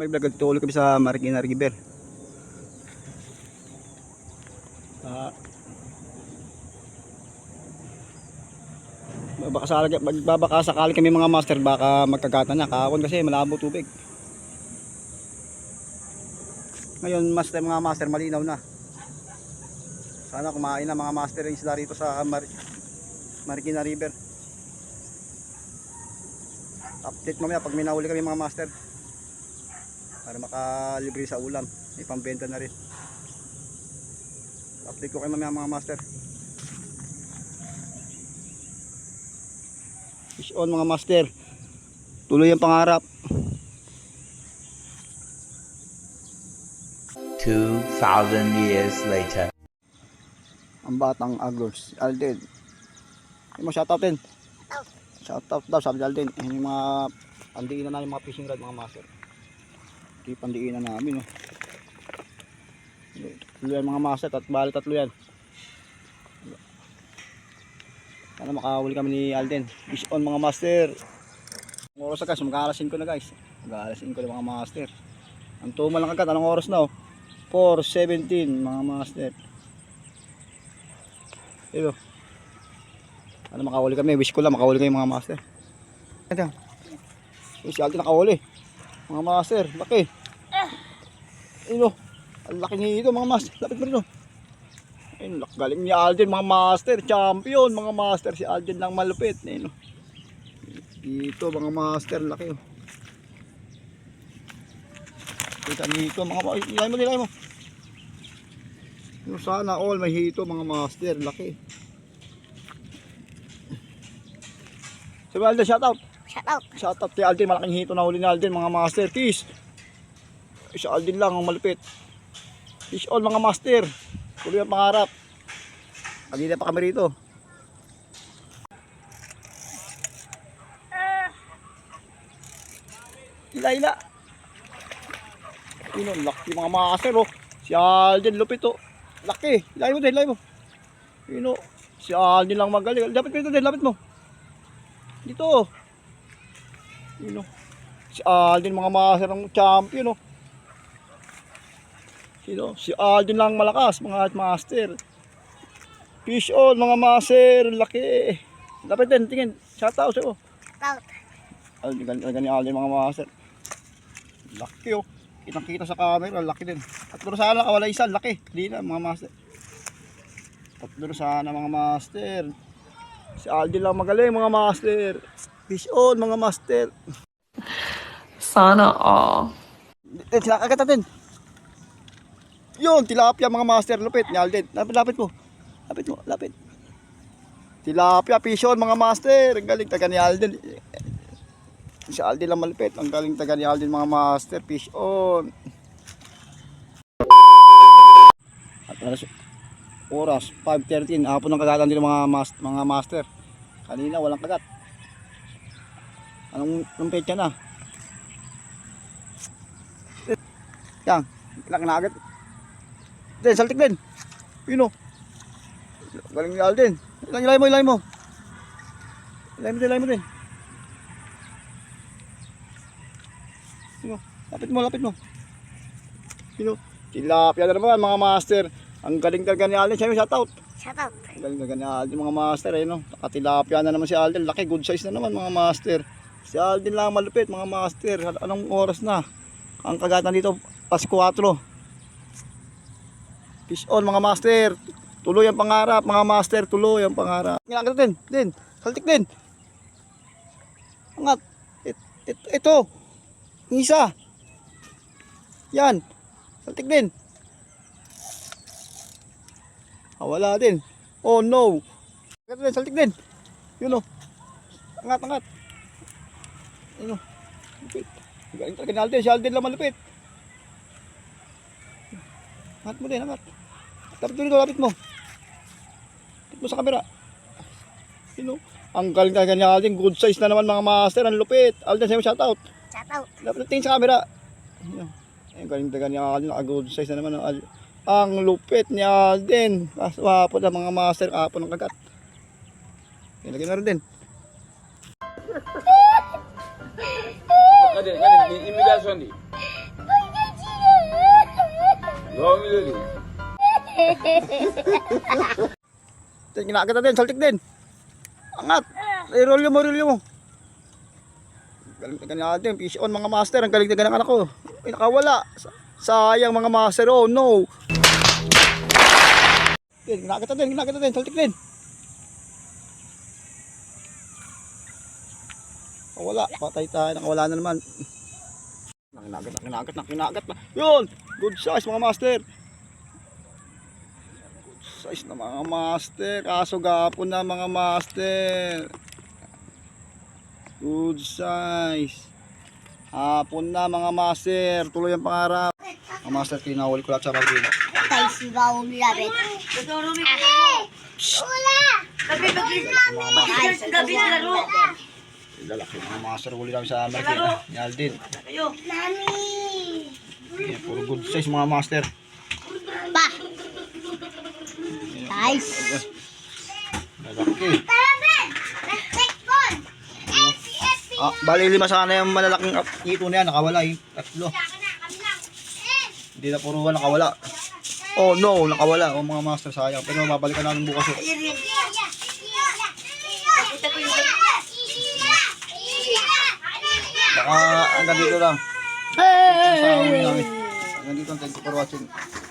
May vlog dito ulit kami sa Marikina River. Ah. baka sakali, magbabaka sakali kami mga master baka magkagatan na kahapon kasi malabo tubig. Ngayon master mga master malinaw na. Sana kumain na mga master yung isla rito sa Mar Marikina River. Update mamaya pag may kami mga master para makalibre sa ulam. May pambenta na rin. Update ko kayo mamaya mga master. Fish on mga master. Tuloy ang pangarap. 2,000 years later. ang batang agros si Alden. Yung mga shoutout din shoutout daw sabi Alden. Yan yung mga pandiinan na yung mga fishing rod mga master ito yung pandiinan namin oh. tatlo yan mga master. Tat bali tatlo yan. Sana makahuli kami ni Alden. Fish on mga master. Ang oras na guys? Mag-aalasin ko na guys. Mag-aalasin ko na mga master. Ang tuma lang agad. Anong oras na oh? 4.17 mga master. Ito ano makahuli kami. Wish ko lang makahuli kayo mga master. Ito Uy, si Alden nakahuli. Mga master laki ino ang laki nito mga master. Lapit mo rin oh. Ayun lak- galing ni Alden mga master champion. Mga master si Alden lang malupit. Ayun oh. dito mga master laki oh. Kita nito mga ma- ilay mo ilay mo. Yung sana all may hito mga master laki. Sabi Alden shout out. Shout out. Shout out kay Alden, malaking hito na huli ni Alden, mga master. Kiss! Si Alden lang ang malupit. Fish on mga master. Tuloy ang pangarap. Kanina pa kami rito. Ila, ila. Ino, laki mga master oh. Si Alden lupit oh. Laki. Ilay mo din, mo. Ino, si Alden lang magaling. Lapit mo dito din, lapit mo. Dito oh. Yun o. Si Alden mga master ng champion o. Sino? Si Alden lang malakas mga master. Fish on mga master. Laki. Dapat din. Tingin. Shout out sa'yo. Out. Alden, ganyan Alden mga master. Laki o. Kitang kita sa camera. Laki din. Tatlo na sana kawala isa. Laki. Hindi na mga master. Tatlo na sana mga master. Si Alden lang magaling mga master. Fish on mga master. Sana all. Eh, sila kagat natin. Yun, tilapia mga master. Lupit, ni Alden. Lapit, lapit mo. Lapit mo, lapit. Tilapia, pishon mga master. Ang galing taga ni Alden. Si Alden lang malupit. Ang galing taga ni Alden mga master. Fish on. At alas, oras, 5.13. Hapon ng kagatan din mga, mas, mga master. Kanina, walang kagat. Anong, anong petsa na? Yan. Ilang nagat. Din, saltik din. Yun o. Galing ni Alden. Ilay mo, ilay mo. Ilay mo din, ilay mo din. Yun o. Lapit mo, lapit mo. Yun o. Tilapia na naman mga master. Ang galing talaga ni Alden. Siya yung shoutout. Shout out. Ang galing talaga ni Alden mga master. Eh, no? Nakatilapia na naman si Alden. Laki, good size na naman mga master. Si Alden lang malupit mga master. Anong oras na? Ang kagatan dito, pas 4. Fish on mga master. Tuloy ang pangarap mga master. Tuloy ang pangarap. Ginagawa din. Din. Saltik din. Angat. It, it, ito. Isa. Yan. Saltik din. Ah, wala din. Oh no. Saltik din. Saltik din. Yun o. Angat, angat. Yun o. Lupit. Galing talaga ni Alden. Si Alden lang malupit. Angat mo din, angat. Lapit mo dito, lapit mo. Lapit mo sa camera. Yun o. Ang galing talaga ni Alden. Good size na naman mga master. Ang lupit. Alden, sa'yo shoutout. Shout out. Lapit tingin sa camera. Yun. Ang galing talaga ni Alden. Ang good size na naman. Ang, ang lupit ni Alden. Kaso hapon ang mga master. Hapon ng kagat. Ilagay na rin din. Kadin, kadin, imigrasyon di. Tin, kinakita din, saltik din. Angat. I-roll mo, roll mo. Galing na natin, fish on mga master. Ang galing na ganyan anak ko. Ay, nakawala. Sa- Sayang mga master, oh no. Tin, kinakita din, kinakita din, saltik din. Wala, patay tayo, nakawala na naman. Nakinagat, nakinagat, nakinagat na. Yun! Good size mga master. Good size na mga master. Kaso gapon na mga master. Good size. Hapon na mga master. Tuloy ang pangarap. Mga master, tinawal ko lahat sa bagay. Guys, bawal labit. Mga master. Lalaki mga master. Huli namin sa Amerika. Ni Aldin. Mami! Yan, Puro good size mga master. Pa! Guys! Lalaki. Ah, bali lima sana yung malalaking ito na yan. Nakawala yung tatlo. Hindi na puro wala nakawala. Oh no, nakawala. Oh mga master sayang. Pero babalikan namin bukas. Oh. Baka hanggang dito lang. Sa Thank you for watching.